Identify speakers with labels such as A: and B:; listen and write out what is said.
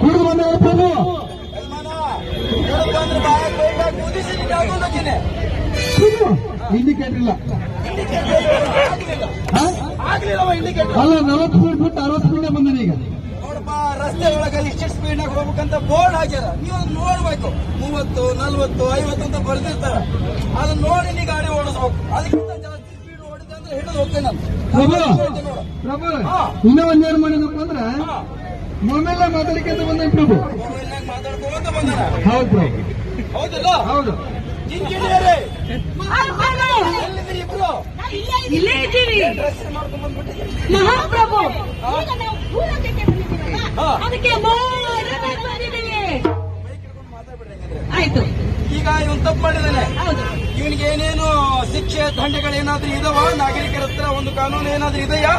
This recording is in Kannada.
A: ಕುಡಿದು ಬಂದ ಪ್ರಭು. ಇಂಡಿಕೇಟರ್ ಇಲ್ಲ ಅಲ್ಲ ನಲವತ್ತು ಸ್ಪೀಡ್ ಬಿಟ್ಟು ಅರವತ್ತು ಸ್ಪೀಡ್ ಬಂದಾನ ಈಗ.
B: ರಸ್ತೆ ಒಳಗಲ್ಲಿ ಇಷ್ಟು ಸ್ಪೀಡ್ ನಾಗ ಹೋಗ್ಬೇಕಂತ ಬೋರ್ಡ್ ಹಾಕ್ಯಾರ ನೀವು ನೋಡ್ಬೇಕು. ಮೂವತ್ತು ನಲ್ವತ್ತು ಐವತ್ತು ಅಂತ ಬರ್ದಿರ್ತಾರ. ಅದನ್ನ ನೋಡಿ ನೀ ಗಾಡಿ ಓಡಿಸ್ಬೇಕು. ಅದಕ್ಕಿಂತ
A: ಪ್ರಭು. ಪ್ರಭು ಇನ್ನ ಒಂದೇನ್ ಮಾಡಿದಪ್ಪ ಅಂದ್ರೆ. ಮೊಮ್ಮೆಲ್ಲ ಮಾತಾಡಿಕೆ ಅಂತ ಬಂದ ಪ್ರಭು. ಹೌದು ಪ್ರಭು.
B: ಹೌದಲ್ಲ?
A: ಹೌದು.
C: ಇಲ್ಲೇ ಇದ್ದೀವಿ
B: ಡ್ರೆಸ್ ಮಾಡ್ಕೊಂಡ್ ಬಂದ್ಬಿಟ್ಟಿದ್ದೀರಿ
C: ಮಹಾಪ್ರಭು. ಅದಕ್ಕೆ. ಆಯ್ತು.
B: ಈಗ ಇವನ್ ತಪ್ಪು ಮಾಡಿದಾನೆ. ಶಿಕ್ಷೆ ದಂಡಗಳೇನಾದ್ರೂ ಇದಾವ ನಾಗರಿಕರ ಹತ್ರ ಒಂದು ಕಾನೂನು ಏನಾದ್ರೂ ಇದೆಯಾ?